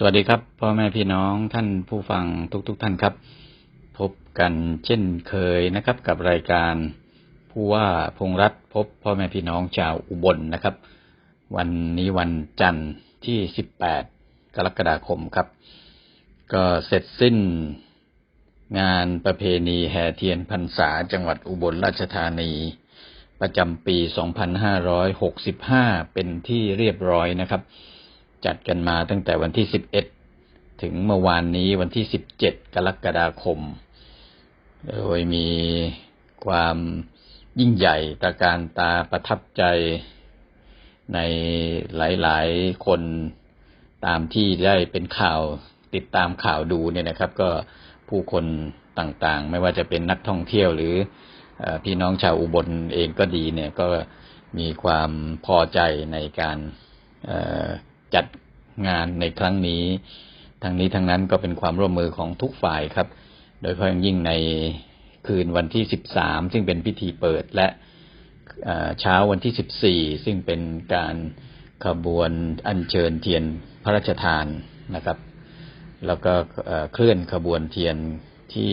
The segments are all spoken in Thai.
สวัสดีครับพ่อแม่พี่น้องท่านผู้ฟังทุกๆทท่านครับ พบกันเช่นเคยนะครับ กับรายการผู้ว่าพงรัฐพบพ่อแม่พี่น้องชาวอุบลนะครับ วันนี้วันจันทร์ที่ 18 กรกฎาคมครับ ก็เสร็จสิ้นงานประเพณีแห่เทียนพรรษาจังหวัดอุบลราชธานี ประจำปี 2565 เป็นที่เรียบร้อยนะครับ จัดกันมาตั้งแต่วันที่ 11 ถึงเมื่อวานนี้วันที่ 17 กรกฎาคม โดยมีความยิ่งใหญ่ตระการตาประทับใจในหลาย ๆ คนตามที่ได้เป็นข่าวติดตามข่าวดูเนี่ยนะครับ ก็ผู้คนต่างๆ ไม่ว่าจะเป็นนักท่องเที่ยวหรือพี่น้องชาวอุบลเองก็ดีเนี่ยก็มีความพอใจในการ งานในครั้งนี้ ทั้งนี้ทั้งนั้นก็เป็นความร่วมมือของทุกฝ่ายครับ โดยเฉพาะอย่างยิ่งในคืนวันที่ 13 ซึ่งเป็นพิธีเปิดและเช้าวันที่ 14 ซึ่งเป็นการขบวนอัญเชิญเทียนพระราชทานนะครับ แล้วก็เคลื่อนขบวนเทียนที่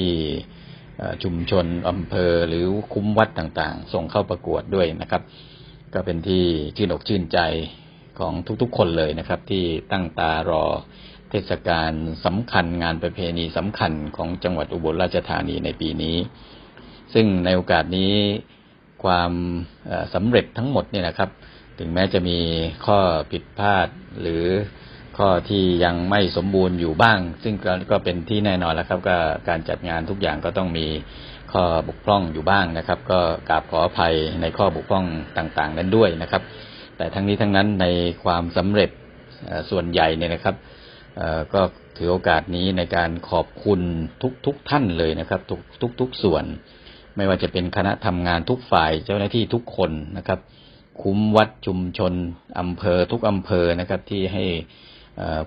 ชุมชนอำเภอหรือคุ้มวัดต่างๆ ส่งเข้าประกวดด้วยนะครับ ก็เป็นที่ชื่นอกชื่นใจ ของทุกๆคนเลยนะครับ ที่ตั้งตารอเทศกาลสำคัญงานประเพณีสำคัญของจังหวัดอุบลราชธานีในปีนี้ ซึ่งในโอกาสนี้ความสำเร็จทั้งหมดเนี่ยนะครับ ถึงแม้จะมีข้อผิดพลาดหรือข้อที่ยังไม่สมบูรณ์อยู่บ้าง ซึ่งก็ก็เป็นที่แน่นอนแล้วครับก็การจัดงานทุกอย่างก็ต้องมีข้อบกพร่องอยู่บ้างนะครับ ก็กราบขออภัยในข้อบกพร่องต่างๆ นั้นด้วยนะครับ แต่ทั้งนี้ทั้งนั้นในความสำเร็จส่วนใหญ่เนี่ยนะครับก็ถือโอกาสนี้ในการขอบคุณทุกๆทท่านเลยนะครับ ทุกทุกทุกส่วน ไม่ว่าจะเป็นคณะทำงานทุกฝ่ายเจ้าหน้าที่ทุกคนนะครับ คุ้มวัดชุมชนอำเภอทุกอำเภอนะครับที่ให้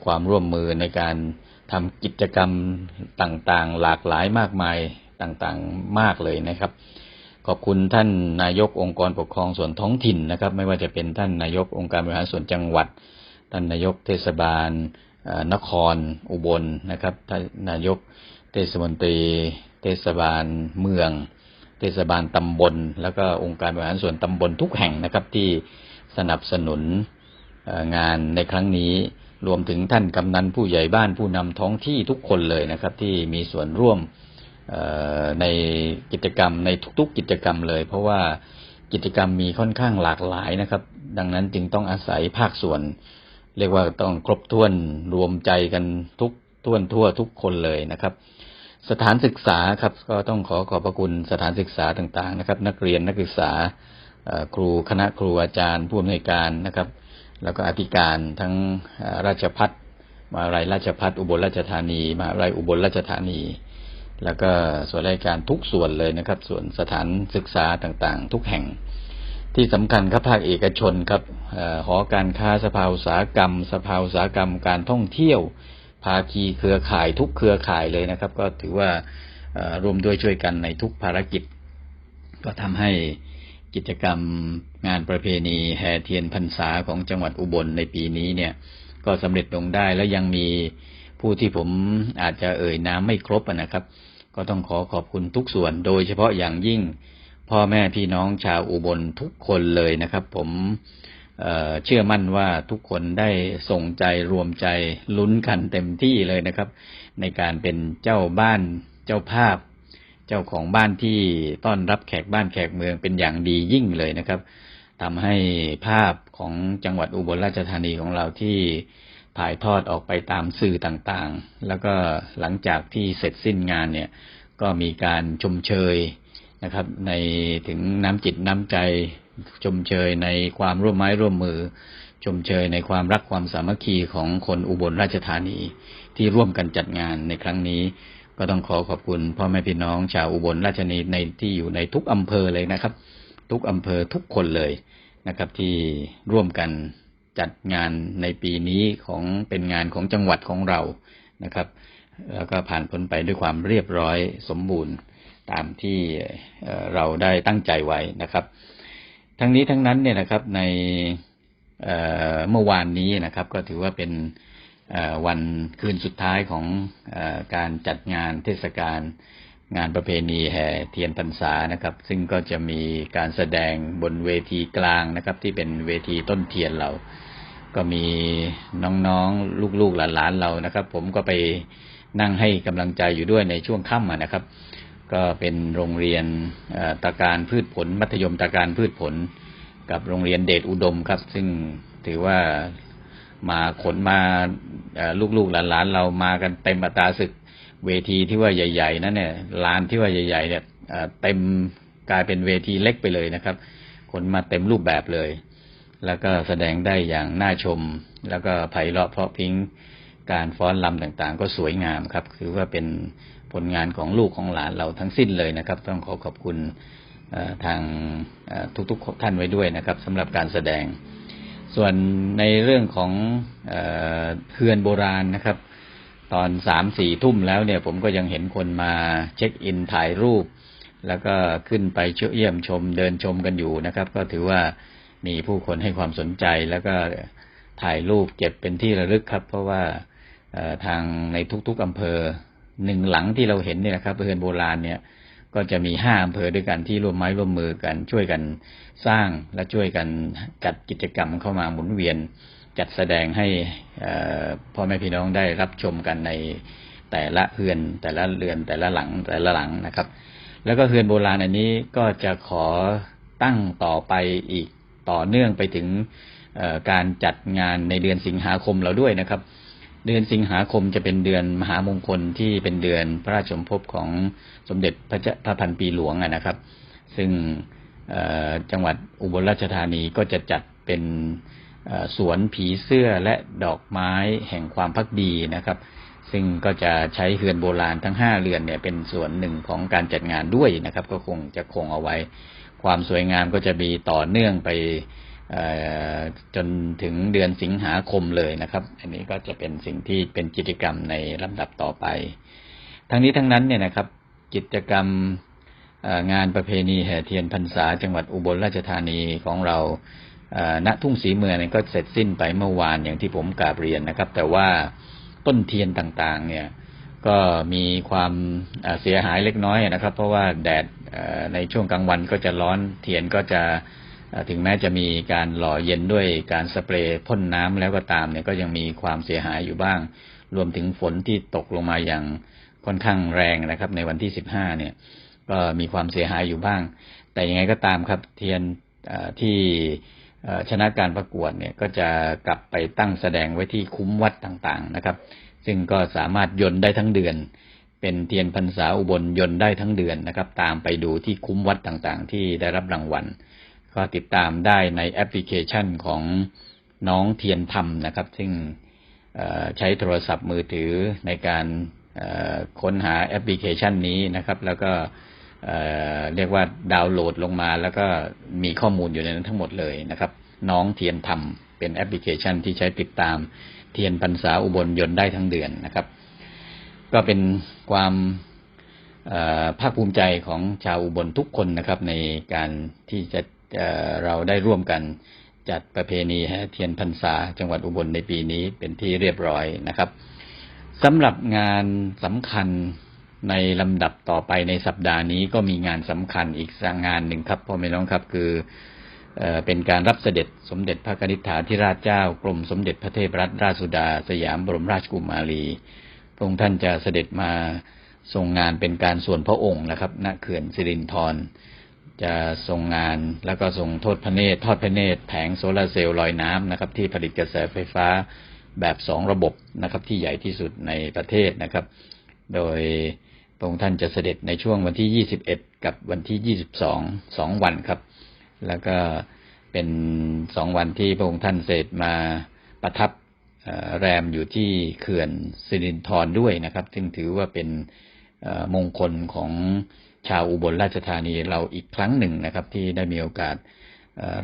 ความร่วมมือในการทำกิจกรรมต่างๆ หลากหลายมากมายต่างๆมากเลยนะครับ ขอบคุณท่านนายกองค์กรปกครองส่วนท้องถิ่นนะครับ ไม่ว่าจะเป็นท่านนายกองค์การบริหารส่วนจังหวัด ท่านนายกเทศบาลนครอุบลนะครับท่านนายกเทศมนตรี เทศบาลเมือง เทศบาลตำบล แล้วก็องค์การบริหารส่วนตำบลทุกแห่งนะครับที่สนับสนุนงานในครั้งนี้รวมถึงท่านกำนันผู้ใหญ่บ้านผู้นำท้องที่ทุกคนเลยนะครับ ที่มีส่วนร่วม ในกิจกรรมในทุกๆ กิจกรรมเลย เพราะว่ากิจกรรมมีค่อนข้างหลากหลายนะครับ ดังนั้นจึงต้องอาศัยภาคส่วน เรียกว่าต้องครบถ้วนรวมใจกันทุกท่วนทั่วทุกคนเลยนะครับ สถานศึกษาครับ ก็ต้องขอขอบพระคุณสถานศึกษาต่างๆ นะครับ นักเรียนนักศึกษาครูคณะครูอาจารย์ผู้อำนวยการนะครับ แล้วก็อธิการทั้งราชพัฒมาวิทยาลัยราชพัฒอุบลราชธานีมาวิทยาลัยอุบลราชธานี แล้วก็ส่วนราชการทุกส่วนเลยนะครับ ส่วนสถานศึกษาต่างๆ ทุกแห่ง ที่สำคัญครับภาคเอกชนครับอหอการค้าสภาอุตสาหกรรม สภาอุตสาหกรรมการท่องเที่ยว ภาคีเครือข่ายทุกเครือข่ายเลยนะครับ ก็ถือว่ารวมด้วยช่วยกันในทุกภารกิจ ก็ทำให้กิจกรรมงานประเพณีแห่เทียนพรรษาของจังหวัดอุบลในปีนี้เนี่ย ก็สำเร็จลงได้แล้วยังมีผู้ที่ผมอาจจะเอ่ยนามไม่ครบนะครับ ก็ต้องขอขอบคุณทุกส่วน โดยเฉพาะอย่างยิ่ง พ่อแม่พี่น้องชาวอุบลทุกคนเลยนะครับ ผมเเชื่อมั่นว่าทุกคนได้ส่งใจรวมใจลุ้นกันเต็มที่เลยนะครับ ในการเป็นเจ้าบ้านเจ้าภาพ เจ้าของบ้านที่ต้อนรับแขกบ้านแขกเมืองเป็นอย่างดียิ่งเลยนะครับทำให้ภาพของจังหวัดอุบลราชธานีของเราที่ ถ่ายทอดออกไปตามสื่อต่างๆ แล้วก็หลังจากที่เสร็จสิ้นงานเนี่ยก็มีการชมเชยนะครับ ในถึงน้ำจิตน้ำใจ ชมเชยในความร่วมไม้ร่วมมือ ชมเชยในความรักความสามัคคีของคนอุบลราชธานีที่ร่วมกันจัดงานในครั้งนี้ ก็ต้องขอขอบคุณพ่อแม่พี่น้องชาวอุบลราชธานีในที่อยู่ในทุกอำเภอเลยนะครับ ทุกอำเภอทุกคนเลยนะครับที่ร่วมกัน จัดงานในปีนี้ของเป็นงานของจังหวัดของเรานะครับ แล้วก็ผ่านพ้นไปด้วยความเรียบร้อยสมบูรณ์ตามที่เราได้ตั้งใจไว้นะครับ ทั้งนี้ทั้งนั้นเนี่ยนะครับในเเมื่อวานนี้นะครับ ก็ถือว่าเป็นวันคืนสุดท้ายของอการจัดงานเทศกาลงานประเพณีแห่เทียนพรรษานะครับ ซึ่งก็จะมีการแสดงบนเวทีกลางนะครับ ที่เป็นเวทีต้นเทียนเรา ก็มีน้องๆ ลูกๆหลานๆเรานะครับ ผมก็ไปนั่งให้กำลังใจอยู่ด้วยในช่วงค่ำนะครับ ก็เป็นโรงเรียนตาการพืชผล มัธยมตาการพืชผล กับโรงเรียนเดชอุดมครับ ซึ่งถือว่ามาขนมาลูกๆหลานๆเรามากันเต็มอัตราศึกเวทีที่ว่าใหญ่ ๆ นั่นเนี่ยลานที่ว่าใหญ่ ๆ เนี่ยเอ่อเต็มกลายเป็นเวทีเล็กไปเลยนะครับขนมาเต็มรูปแบบเลย แล้วก็แสดงได้อย่างน่าชม แล้วก็ไพเราะเพราะพิงการฟ้อนรำต่างๆ ก็สวยงามครับ คือว่าเป็นผลงานของลูกของหลานเราทั้งสิ้นเลยนะครับ ต้องขอขอบคุณทางทุกๆท่านไว้ด้วยนะครับสำหรับการแสดง ส่วนในเรื่องของเอ่อเฮือนโบราณนะครับ ตอนสามสี่ทุ่มแล้วเนี่ย ผมก็ยังเห็นคนมาเช็คอินถ่ายรูป แล้วก็ขึ้นไปเชื่อเยี่ยมชมเดินชมกันอยู่นะครับ ก็ถือว่า มีผู้คนให้ความสนใจแล้วก็ถ่ายรูปเก็บเป็นที่ระลึกครับ เพราะว่าทางในทุกๆอำเภอหนึ่งหลังที่เราเห็นเนี่ยนะครับเรือนโบราณเนี่ยก็จะมีห้าอำเภอด้วยกันที่ร่วมไม้ร่วมมือกัน ช่วยกันสร้างและช่วยกันจัดกิจกรรมเข้ามาหมุนเวียน จัดแสดงให้พ่อแม่พี่น้องได้รับชมกันในแต่ละเฮือน แต่ละเรือนแต่ละหลังแต่ละหลังนะครับ แล้วก็เฮือนโบราณอันนี้ก็จะขอตั้งต่อไปอีก ต่อเนื่องไปถึงการจัดงานในเดือนสิงหาคมเราด้วยนะครับ เดือนสิงหาคมจะเป็นเดือนมหามงคลที่เป็นเดือนพระราชสมภพของสมเด็จพระพระพันปีหลวงนะครับ ซึ่งจังหวัดอุบลราชธานีก็จะจัดเป็นสวนผีเสื้อและดอกไม้แห่งความพักดีนะครับ ซึ่งก็จะใช้เฮือนโบราณทั้งห้าเรือนเนี่ยเป็นส่วนหนึ่งของการจัดงานด้วยนะครับ ก็คงจะคงเอาไว้ ความสวยงามก็จะมีต่อเนื่องไปจนถึงเดือนสิงหาคมเลยนะครับ อันนี้ก็จะเป็นสิ่งที่เป็นกิจกรรมในลำดับต่อไป ทั้งนี้ทั้งนั้นเนี่ยนะครับ กิจกรรมงานประเพณีแห่เทียนพรรษาจังหวัดอุบลราชธานีของเราณทุ่งศรีเมืองก็เสร็จสิ้นไปเมื่อวานอย่างที่ผมกาบเรียนนะครับ แต่ว่าต้นเทียนต่างๆ เนี่ย ก็มีความเสียหายเล็กน้อยนะครับ เพราะว่าแดดในช่วงกลางวันก็จะร้อนเทียนก็จะถึงแม้จะมีการหล่อเย็นด้วยการสเปรย์พ่นน้ำแล้วก็ตามเนี่ยก็ยังมีความเสียหายอยู่บ้าง รวมถึงฝนที่ตกลงมาอย่างค่อนข้างแรงนะครับ ในวันที่สิบห้าเนี่ย ก็มีความเสียหายอยู่บ้าง แต่ยังไงก็ตามครับ เทียนที่ชนะการประกวดเนี่ยก็จะกลับไปตั้งแสดงไว้ที่คุ้มวัดต่างๆนะครับ ซึ่งก็สามารถยนต์ได้ทั้งเดือน เป็นเทียนพรรษาอุบลยนต์ได้ทั้งเดือนนะครับ ตามไปดูที่คุ้มวัดต่างๆ ที่ได้รับรางวัล ก็ติดตามได้ในแอปพลิเคชันของน้องเทียนธรรมนะครับ ซึ่งใช้โทรศัพท์มือถือในการค้นหาแอปพลิเคชันนี้นะครับ แล้วก็เเรียกว่าดาวน์โหลดลงมา แล้วก็มีข้อมูลอยู่ในนั้นทั้งหมดเลยนะครับ น้องเทียนธรรมเป็นแอปพลิเคชันที่ใช้ติดตาม เทียนพรรษาอุบลยนต์ได้ทั้งเดือนนะครับ ก็เป็นความภาคภูมิใจของชาวอุบลทุกคนนะครับ ในการที่จะเเราได้ร่วมกันจัดประเพณีแห่เทียนพรรษาจังหวัดอุบลในปีนี้เป็นที่เรียบร้อยนะครับสำหรับงานสำคัญในลำดับต่อไปในสัปดาห์นี้ก็มีงานสำคัญอีกสักงานหนึ่งครับพ่อแม่น้องครับ คือ เป็นการรับเสด็จสมเด็จพระนิษฐาธิราชเจ้ากรมสมเด็จพระเทพรัตนราชสุดา สยามบรมราชกุมารีพระองค์ท่านจะเสด็จมาทรงงานเป็นการส่วนพระองค์นะครับ ณเขื่อนสิรินธรจะทรงงานแล้วก็ทรงโทษพระเนตรทอดพระเนตรแผงโซลาร์เซลล์ลอยน้ำนะครับ ที่ผลิตกระแสไฟฟ้าแบบสองระบบนะครับ ที่ใหญ่ที่สุดในประเทศนะครับ โดยพระองค์ท่านจะเสด็จในช่วงวันที่ 21 กับวันที่ 22 สองวันครับ แล้วก็เป็นสองวันที่พระองค์ท่านเสด็จมาประทับแรมอยู่ที่เขื่อนสิรินธรด้วยนะครับ ซึ่งถือว่าเป็นมงคลของชาวอุบลราชธานีเราอีกครั้งหนึ่งนะครับ ที่ได้มีโอกาส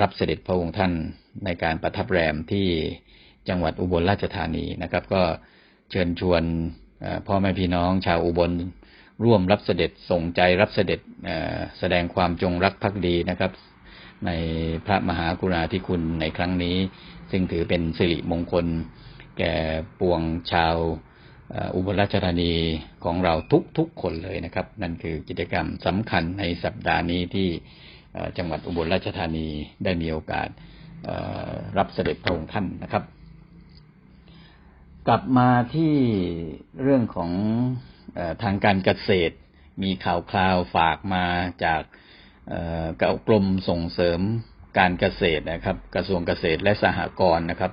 รับเสด็จพระองค์ท่านในการประทับแรมที่จังหวัดอุบลราชธานีนะครับ ก็เชิญชวนพ่อแม่พี่น้องชาวอุบลร่วมรับเสด็จส่งใจรับเสด็จแสดงความจงรักภักดีนะครับ ในพระมหากรุณาธิคุณในครั้งนี้ ซึ่งถือเป็นสิริมงคล แก่ปวงชาวอุบลราชธานีของเราทุกๆคนเลยนะครับ นั่นคือกิจกรรมสำคัญในสัปดาห์นี้ที่จังหวัดอุบลราชธานีได้มีโอกาสรับเสด็จพระองค์ท่านนะครับ กลับมาที่เรื่องของอทางการเกษตรมีข่าวคราวฝากมาจาก เอ่อกรมส่งเสริมการเกษตรนะครับ กระทรวงเกษตรและสหกรณ์นะครับ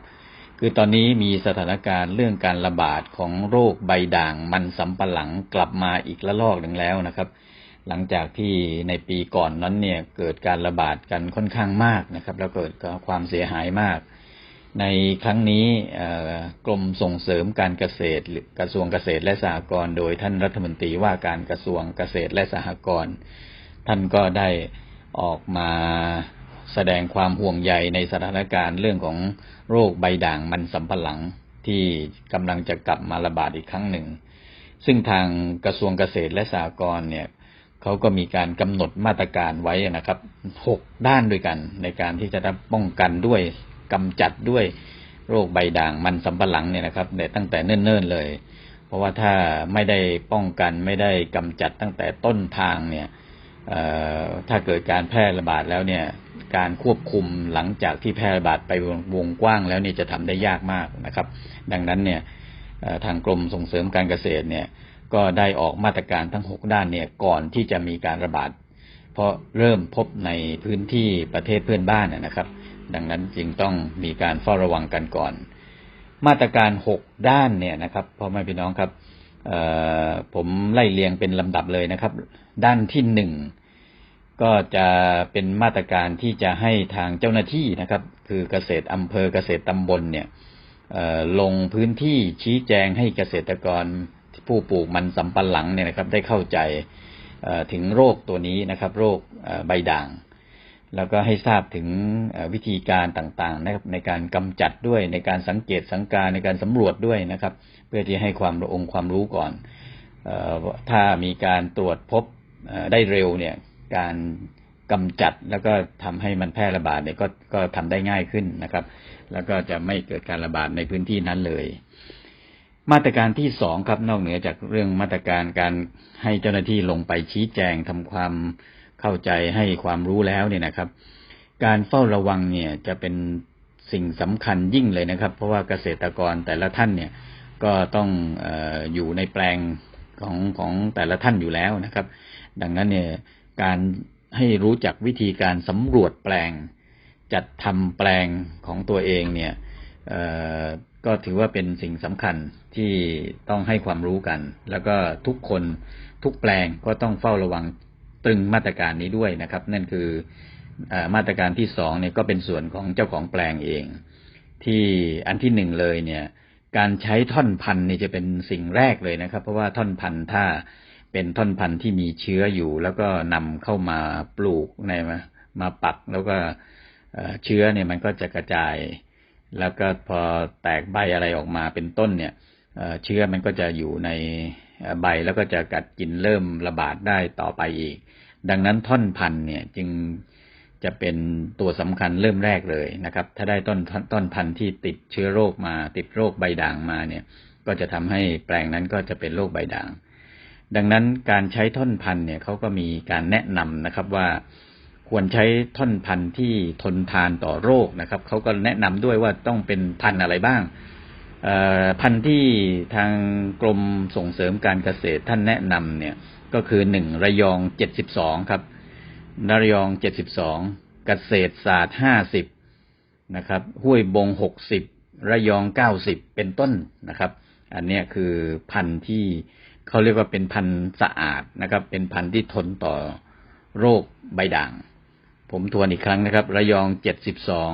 คือตอนนี้มีสถานการณ์เรื่องการระบาดของโรคใบด่างมันสำปะหลังกลับมาอีกระลอกหนึ่งแล้วนะครับ หลังจากที่ในปีก่อนนั้นเนี่ยเกิดการระบาดกันค่อนข้างมากนะครับ แล้วเกิดความเสียหายมาก ในครั้งนี้กรมส่งเสริมการเกษตรกระทรวงเกษตรและสหกรณ์โดยท่านรัฐมนตรีว่าการกระทรวงเกษตรและสหกรณ์ ท่านก็ได้ออกมาแสดงความห่วงใยในสถานการณ์เรื่องของโรคใบด่างมันสำปะหลังที่กำลังจะกลับมาระบาดอีกครั้งหนึ่ง ซึ่งทางกระทรวงเกษตรและสหกรณ์เนี่ยเขาก็มีการกำหนดมาตรการไว้นะครับหกด้านด้วยกัน ในการที่จะได้ป้องกันด้วยกำจัดด้วยโรคใบด่างมันสำปะหลังเนี่ยนะครับแต่ตั้งแต่เนิ่นๆเลย เพราะว่าถ้าไม่ได้ป้องกันไม่ได้กำจัดตั้งแต่ต้นทางเนี่ย ถ้าเกิดการแพร่ระบาดแล้วเนี่ยการควบคุมหลังจากที่แพร่ระบาดไปวงกว้างแล้วเนี่ยจะทำได้ยากมากนะครับ ดังนั้นเนี่ยทางกรมส่งเสริมการเกษตรเนี่ยก็ได้ออกมาตรการทั้งหกด้านเนี่ยก่อนที่จะมีการระบาด เพราะเริ่มพบในพื้นที่ประเทศเพื่อนบ้านนะครับ ดังนั้นจึงต้องมีการเฝ้าระวังกันก่อน มาตรการหกด้านเนี่ยนะครับพ่อแม่พี่น้องครับผมไล่เรียงเป็นลำดับเลยนะครับ ด้านที่หนึ่ง ก็จะเป็นมาตรการที่จะให้ทางเจ้าหน้าที่นะครับ คือเกษตรอำเภอเกษตรตำบลเนี่ยลงพื้นที่ชี้แจงให้เกษตรกรผู้ปลูกมันสำปะหลังเนี่ยนะครับ ได้เข้าใจถึงโรคตัวนี้นะครับ โรคใบด่าง แล้วก็ให้ทราบถึงวิธีการต่างๆนะครับในการกำจัดด้วยในการสังเกตสังการในการสำรวจด้วยนะครับ เพื่อที่ให้ความองค์ความรู้ก่อนออถ้ามีการตรวจพบได้เร็วเนี่ย การกำจัดแล้วก็ทำให้มันแพร่ระบาดเนี่ยก็ก็ทำได้ง่ายขึ้นนะครับ แล้วก็จะไม่เกิดการระบาดในพื้นที่นั้นเลย มาตรการที่สองครับนอกเหนือจากเรื่องมาตรการการให้เจ้าหน้าที่ลงไปชี้แจงทำความเข้าใจให้ความรู้แล้วเนี่ยนะครับ การเฝ้าระวังเนี่ยจะเป็นสิ่งสำคัญยิ่งเลยนะครับ เพราะว่าเกษตรกรแต่ละท่านเนี่ยก็ต้องอออยู่ในแปลงของของแต่ละท่านอยู่แล้วนะครับ ดังนั้นเนี่ย การให้รู้จักวิธีการสำรวจแปลง จัดทำแปลงของตัวเองเนี่ยก็ถือว่าเป็นสิ่งสำคัญที่ต้องให้ความรู้กัน แล้วก็ทุกคนทุกแปลงก็ต้องเฝ้าระวังตึงมาตรการนี้ด้วยนะครับ นั่นคืออมาตรการที่สองเนี่ยก็เป็นส่วนของเจ้าของแปลงเอง ที่อันที่หนึ่งเลยเนี่ย การใช้ท่อนพันนี่จะเป็นสิ่งแรกเลยนะครับ เพราะว่าท่อนพันถ้า เป็นท่อนพันธุ์ที่มีเชื้ออยู่ แล้วก็นำเข้ามาปลูกในมามาปักแล้วก็เชื้อเนี่ยมันก็จะกระจาย แล้วก็พอแตกใบอะไรออกมาเป็นต้นเนี่ยเชื้อมันก็จะอยู่ในใบแล้วก็จะกัดกินเริ่มระบาดได้ต่อไปอีก ดังนั้นท่อนพันธุ์เนี่ยจึงจะเป็นตัวสำคัญเริ่มแรกเลยนะครับ ถ้าได้ต้นต้นพันธุ์ที่ติดเชื้อโรคมาติดโรคใบด่างมาเนี่ย ก็จะทำให้แปลงนั้นก็จะเป็นโรคใบด่าง ดังนั้นการใช้ท่อนพันเนี่ยเขาก็มีการแนะนำนะครับว่าควรใช้ท่อนพันธุ์ที่ทนทานต่อโรคนะครับเขาก็แนะนำด้วยว่าต้องเป็นพันธุ์อะไรบ้างพันธุ์ที่ทางกรมส่งเสริมการเกษตรท่านแนะนำเนี่ยก็คือหนึ่งระยองเจ็ดสิบสองครับนระยองเจ็ดสิบสองเกษตรศาสตร์ห้าสิบนะครับห้วยบงหกสิบระยองเก้าสิบเป็นต้นนะครับ อันนี้คือพันธุ์ที่ เขาเรียกว่าเป็นพันธุ์สะอาดนะครับ เป็นพันธุ์ที่ทนต่อโรคใบด่าง ผมทวนอีกครั้งนะครับ ระยองเจ็ดสิบสอง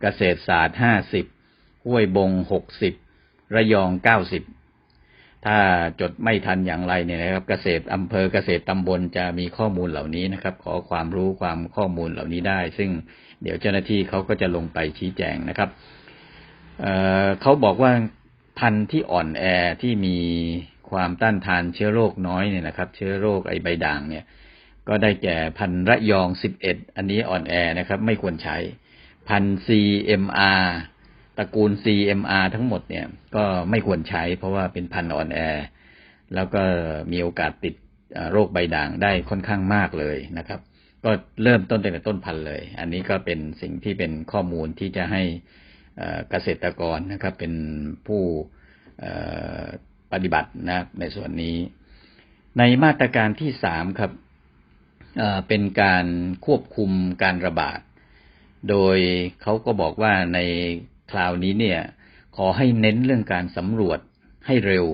เกษตรศาสตร์ห้าสิบห้วยบงหกสิบระยองเก้าสิบถ้าจดไม่ทันอย่างไรเนี่ยนะครับ เกษตรอำเภอเกษตรตำบลจะมีข้อมูลเหล่านี้นะครับ ขอความรู้ความข้อมูลเหล่านี้ได้ ซึ่งเดี๋ยวเจ้าหน้าที่เขาก็จะลงไปชี้แจงนะครับเเขาบอกว่าพันธุ์ที่อ่อนแอที่มี ความต้านทานเชื้อโรคน้อยเนี่ยนะครับ เชื้อโรคไอใบด่างเนี่ย ก็ได้แก่พันธุ์ระยอง11อันนี้อ่อนแอนะครับ ไม่ควรใช้พันธุ์ CMR ตระกูล CMR ทั้งหมดเนี่ย ก็ไม่ควรใช้ เพราะว่าเป็นพันธุ์อ่อนแอ แล้วก็มีโอกาสติดโรคใบด่างได้ค่อนข้างมากเลยนะครับ ก็เริ่มต้นตั้งแต่ต้นพันธุ์เลย อันนี้ก็เป็นสิ่งที่เป็นข้อมูลที่จะให้เกษตรกรนะครับ เป็นผู้ ปฏิบัตินะในส่วนนี้ ในมาตรการที่สามครับเป็นการควบคุมการระบาด โดยเขาก็บอกว่าในคราวนี้เนี่ย ขอให้เน้นเรื่องการสำรวจให้เร็ว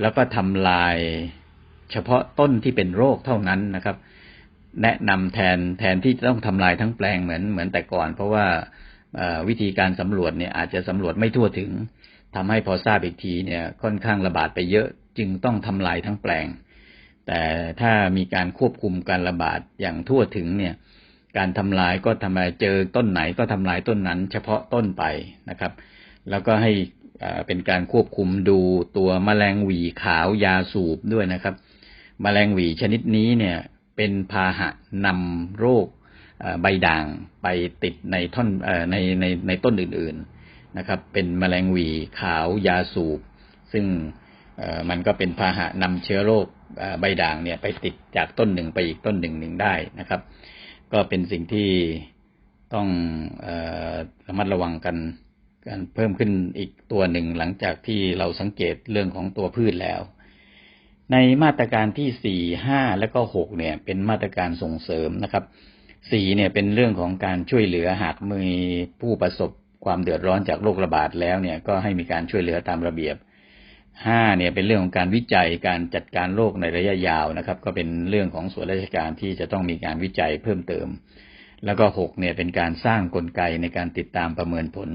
แล้วก็ทำลายเฉพาะต้นที่เป็นโรคเท่านั้นนะครับ แนะนำแทนแทนที่จะต้องทำลายทั้งแปลงเหมือนเหมือนแต่ก่อน เพราะว่าวิธีการสำรวจเนี่ยอาจจะสำรวจไม่ทั่วถึง ทำให้พอทราบอีกทีเนี่ยค่อนข้างระบาดไปเยอะจึงต้องทำลายทั้งแปลง แต่ถ้ามีการควบคุมการระบาดอย่างทั่วถึงเนี่ย การทำลายก็ทำลายเจอต้นไหนก็ทำลายต้นนั้น เฉพาะต้นไปนะครับ แล้วก็ให้เป็นการควบคุมดูตัวแมลงหวีขาวยาสูบด้วยนะครับแมลงหวีชนิดนี้เนี่ยเป็นพาหะนำโรคใบด่างไปติดในท่อนในในในต้นอื่นๆ นะครับ เป็นแมลงวีขาว ยาสูบ ซึ่งมันก็เป็นพาหะนำเชื้อโรคใบด่างเนี่ยไปติดจากต้นหนึ่งไปอีกต้นหนึ่งหนึ่งได้นะครับ ก็เป็นสิ่งที่ต้องระมัดระวังกันกันเพิ่มขึ้นอีกตัวหนึ่งหลังจากที่เราสังเกตเรื่องของตัวพืชแล้ว ในมาตรการที่สี่ห้าและก็หกเนี่ย เป็นมาตรการส่งเสริมนะครับสี่เนี่ยเป็นเรื่องของการช่วยเหลือหากมีผู้ประสบ ความเดือดร้อนจากโรคระบาดแล้วเนี่ยก็ให้มีการช่วยเหลือตามระเบียบห้าเนี่ยเป็นเรื่องของการวิจัยการจัดการโรคในระยะยาวนะครับ ก็เป็นเรื่องของส่วนราชการที่จะต้องมีการวิจัยเพิ่มเติม แล้วก็หกเนี่ยเป็นการสร้างกลไกในการติดตามประเมินผล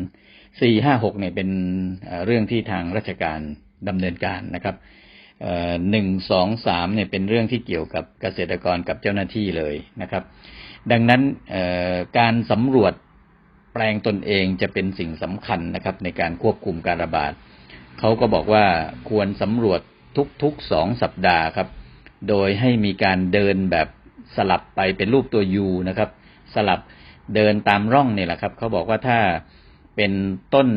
สี่ห้าหกเนี่ยเป็นเรื่องที่ทางราชการดำเนินการนะครับหนึ่งสองสามเนี่ยเป็นเรื่องที่เกี่ยวกับเกษตรกรกับเจ้าหน้าที่เลยนะครับ ดังนั้นการสำรวจ แปลงตนเองจะเป็นสิ่งสำคัญนะครับ ในการควบคุมการระบาดเขาก็บอกว่าควรสำรวจทุกๆสองสัปดาห์ครับ โดยให้มีการเดินแบบสลับไปเป็นรูปตัวยูนะครับ สลับเดินตามร่องเนี่ยแหละครับเขาบอกว่าถ้าเป็นต้น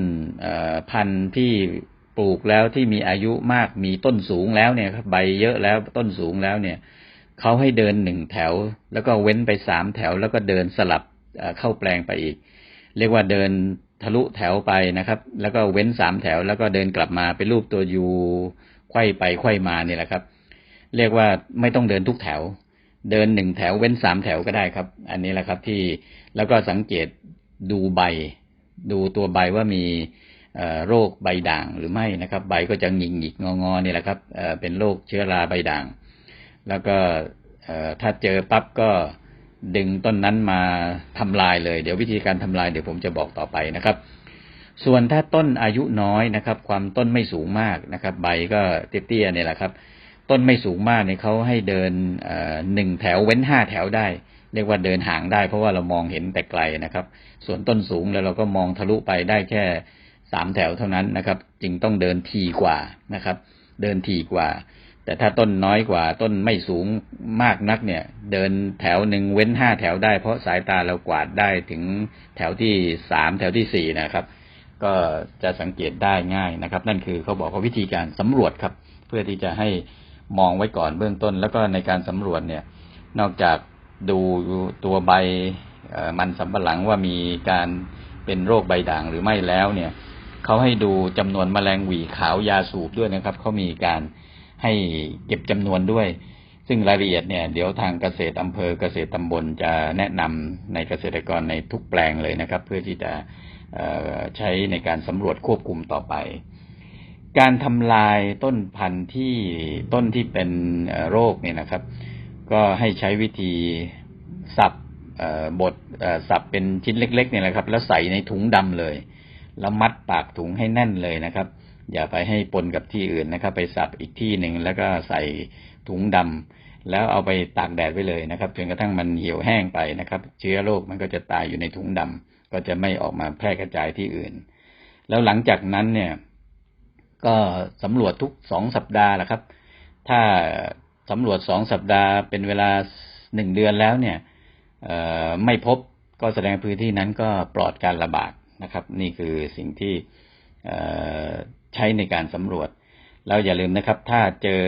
พันธุ์ที่ปลูกแล้วที่มีอายุมากมีต้นสูงแล้วเนี่ยครับใบเยอะแล้วต้นสูงแล้วเนี่ยเขาให้เดินหนึ่งแถว แล้วก็เว้นไปสามแถว แล้วก็เดินสลับเข้าแปลงไปอีก เรียกว่าเดินทะลุแถวไปนะครับ แล้วก็เว้นสามแถว แล้วก็เดินกลับมาเป็นรูปตัวยูไขว้ไปไขว้มานี่แหละครับ เรียกว่าไม่ต้องเดินทุกแถว เดินหนึ่งแถวเว้นสามแถวก็ได้ครับ อันนี้แหละครับที่แล้วก็สังเกตดูใบ ดูตัวใบว่ามีโรคใบด่างหรือไม่นะครับ ใบก็จะหงิกหงิกงองอนี่แหละครับเป็นโรคเชื้อราใบด่าง แล้วก็ถ้าเจอปั๊บก็ ดึงต้นนั้นมาทำลายเลย เดี๋ยววิธีการทำลายเดี๋ยวผมจะบอกต่อไปนะครับ ส่วนถ้าต้นอายุน้อยนะครับ ความต้นไม่สูงมากนะครับ ใบก็เตี้ยๆเนี่ยแหละครับ ต้นไม่สูงมากเนี่ยเขาให้เดินหนึ่งแถวเว้นห้าแถวได้ เรียกว่าเดินห่างได้ เพราะว่าเรามองเห็นแต่ไกลนะครับ ส่วนต้นสูงแล้วเราก็มองทะลุไปได้แค่สามแถวเท่านั้นนะครับ จึงต้องเดินทีกว่านะครับ เดินทีกว่า แต่ถ้าต้นน้อยกว่าต้นไม่สูงมากนักเนี่ย เดินแถวหนึ่งเว้นห้าแถวได้ เพราะสายตาเรากวาดได้ถึงแถวที่สามแถวที่สี่นะครับ ก็จะสังเกตได้ง่ายนะครับ นั่นคือเขาบอกว่าวิธีการสำรวจครับ เพื่อที่จะให้มองไว้ก่อนเบื้องต้น แล้วก็ในการสำรวจเนี่ย นอกจากดูตัวใบมันสำปะหลังว่ามีการเป็นโรคใบด่างหรือไม่แล้วเนี่ยเขาให้ดูจำนวนแมลงหวีขาวยาสูบด้วยนะครับเขามีการ ให้เก็บจำนวนด้วย ซึ่งรายละเอียดเนี่ยเดี๋ยวทางเกษตรอำเภอเกษตรตำบลจะแนะนำในเกษตรกรในทุกแปลงเลยนะครับ เพื่อที่จะใช้ในการสำรวจควบคุมต่อไป การทำลายต้นพันธุ์ที่ต้นที่เป็นโรคเนี่ยนะครับ ก็ให้ใช้วิธีสับบดสับเป็นชิ้นเล็กๆเนี่ยแหละครับ แล้วใส่ในถุงดำเลย แล้วมัดปากถุงให้แน่นเลยนะครับ อย่าไปให้ปนกับที่อื่นนะครับ ไปสับอีกที่หนึ่งแล้วก็ใส่ถุงดำแล้วเอาไปตากแดดไว้เลยนะครับจนกระทั่งมันเหี่ยวแห้งไปนะครับ เชื้อโรคมันก็จะตายอยู่ในถุงดำก็จะไม่ออกมาแพร่กระจายที่อื่น แล้วหลังจากนั้นเนี่ย ก็สำรวจทุกสองสัปดาห์แหละครับ ถ้าสำรวจสองสัปดาห์เป็นเวลาหนึ่งเดือนแล้วเนี่ยไม่พบก็แสดงพื้นที่นั้นก็ปลอดการระบาดนะครับ นี่คือสิ่งที่ ใช้ในการสำรวจแล้วอย่าลืมนะครับ ถ้าเจอ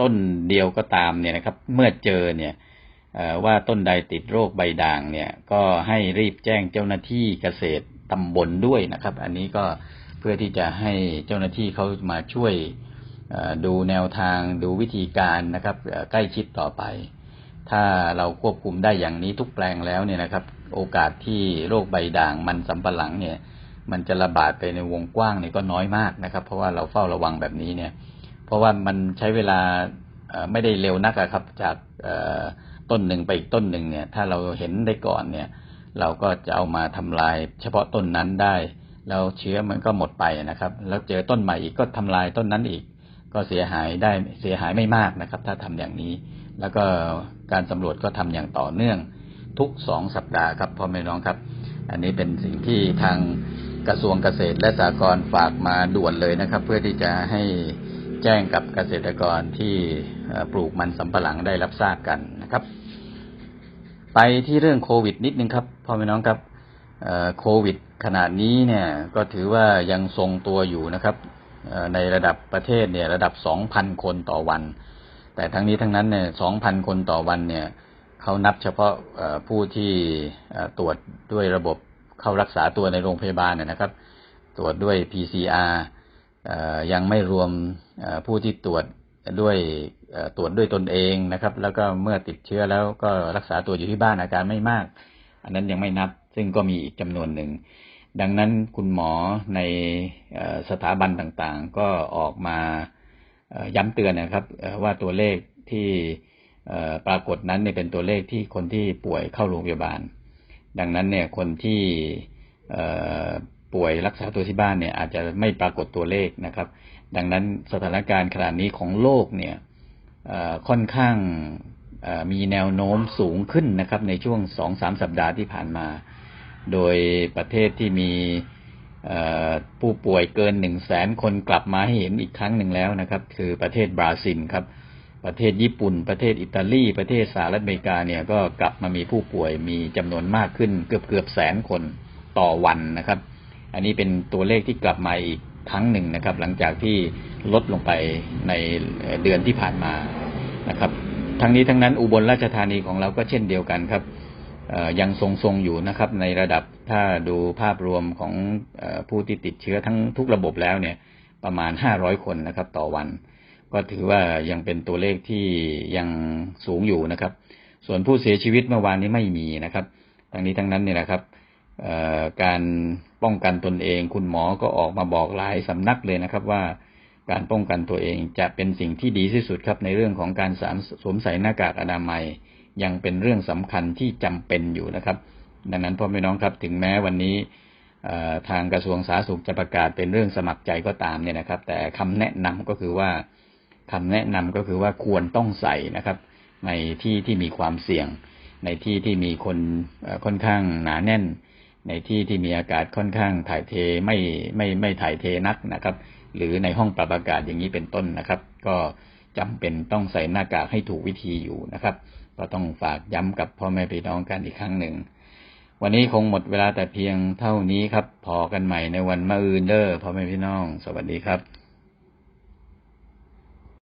ต้นเดียวก็ตามเนี่ยนะครับ เมื่อเจอเนี่ยว่าต้นใดติดโรคใบด่างเนี่ย ก็ให้รีบแจ้งเจ้าหน้าที่เกษตรตำบลด้วยนะครับ อันนี้ก็เพื่อที่จะให้เจ้าหน้าที่เขามาช่วยดูแนวทางดูวิธีการนะครับใกล้ชิดต่อไป ถ้าเราควบคุมได้อย่างนี้ทุกแปลงแล้วเนี่ยนะครับ โอกาสที่โรคใบด่างมันสำปะหลังเนี่ย มันจะระบาดไปในวงกว้างเนี่ยก็น้อยมากนะครับ เพราะว่าเราเฝ้าระวังแบบนี้เนี่ย เพราะว่ามันใช้เวลาไม่ได้เร็วนักอะครับ จากต้นหนึ่งไปอีกต้นหนึ่งเนี่ย ถ้าเราเห็นได้ก่อนเนี่ย เราก็จะเอามาทำลาย เฉพาะต้นนั้นได้ แล้วเชื้อมันก็หมดไปนะครับ แล้วเจอต้นใหม่อีกก็ทำลายต้นนั้นอีก ก็เสียหายได้เสียหายไม่มากนะครับ ถ้าทำอย่างนี้ แล้วก็การสำรวจก็ทำอย่างต่อเนื่องทุกสองสัปดาห์ครับพ่อแม่น้องครับ อันนี้เป็นสิ่งที่ทาง กระทรวงเกษตรและสหกรณ์ฝากมาด่วนเลยนะครับ เพื่อที่จะให้แจ้งกับเกษตรกรที่ปลูกมันสำปะหลังได้รับทราบกันนะครับ ไปที่เรื่องโควิดนิดนึงครับพ่อแม่น้องครับโควิดขนาดนี้เนี่ยก็ถือว่ายังทรงตัวอยู่นะครับในระดับประเทศเนี่ยระดับ 2,000 คนต่อวัน แต่ทั้งนี้ทั้งนั้นเนี่ย 2,000 คนต่อวันเนี่ยเขานับเฉพาะผู้ที่ตรวจด้วยระบบ เข้ารักษาตัวในโรงพยาบาลนะครับ ตรวจด้วย PCR ยังไม่รวมผู้ที่ตรวจด้วยตรวจด้วยตนเองนะครับ แล้วก็เมื่อติดเชื้อแล้วก็รักษาตัวอยู่ที่บ้านอาการไม่มาก อันนั้นยังไม่นับ ซึ่งก็มีอีกจำนวนหนึ่ง ดังนั้นคุณหมอในสถาบันต่างๆ ก็ออกมาย้ำเตือนนะครับว่าตัวเลขที่ปรากฏนั้นเป็นตัวเลขที่คนที่ป่วยเข้าโรงพยาบาล ดังนั้นเนี่ยคนที่ป่วยรักษาตัวที่บ้านเนี่ยอาจจะไม่ปรากฏตัวเลขนะครับ ดังนั้นสถานการณ์ขนาดนี้ของโลกเนี่ยค่อนข้างมีแนวโน้มสูงขึ้นนะครับ ในช่วงสองสามสัปดาห์ที่ผ่านมา โดยประเทศที่มีผู้ป่วยเกินหนึ่งแสนคนกลับมาให้เห็นอีกครั้งหนึ่งแล้วนะครับ คือประเทศบราซิลครับ ประเทศญี่ปุ่น ประเทศอิตาลี ประเทศสหรัฐอเมริกาเนี่ยก็กลับมามีผู้ป่วยมีจำนวนมากขึ้นเกือบเกือบแสนคนต่อวันนะครับ อันนี้เป็นตัวเลขที่กลับมาอีกครั้งหนึ่งนะครับ หลังจากที่ลดลงไปในเดือนที่ผ่านมานะครับ ทั้งนี้ทั้งนั้นอุบลราชธานีของเราก็เช่นเดียวกันครับยังทรงๆอยู่นะครับ ในระดับถ้าดูภาพรวมของผู้ที่ติดเชื้อทั้งทุกระบบแล้วเนี่ย ประมาณ 500 คนนะครับ ต่อวัน ก็ถือว่ายังเป็นตัวเลขที่ยังสูงอยู่นะครับ ส่วนผู้เสียชีวิตเมื่อวานนี้ไม่มีนะครับ ทั้งนี้ทั้งนั้นเนี่ยนะครับการป้องกันตนเอง คุณหมอก็ออกมาบอกหลายสำนักเลยนะครับว่าการป้องกันตัวเองจะเป็นสิ่งที่ดีที่สุดครับในเรื่องของการสสวมใส่หน้ากากอนามัย ยังเป็นเรื่องสำคัญที่จำเป็นอยู่นะครับ ดังนั้นพ่อแม่น้องครับถึงแม้วันนี้ทางกระทรวงสาธารณสุขจะประกาศเป็นเรื่องสมัครใจก็ตามเนี่ยนะครับ แต่คำแนะนำก็คือว่า คำแนะนำก็คือว่าควรต้องใส่นะครับ ในที่ที่มีความเสี่ยง ในที่ที่มีคนค่อนข้างหนาแน่น ในที่ที่มีอากาศค่อนข้างถ่ายเทไม่ไม่ไม่ถ่ายเทนักนะครับ หรือในห้องปรับอากาศอย่างนี้เป็นต้นนะครับ ก็จำเป็นต้องใส่หน้ากากให้ถูกวิธีอยู่นะครับ ก็ต้องฝากย้ำกับพ่อแม่พี่น้องกันอีกครั้งหนึ่ง วันนี้คงหมดเวลาแต่เพียงเท่านี้ครับ พอกันใหม่ในวันมะอืนเด้อพ่อแม่พี่น้อง สวัสดีครับ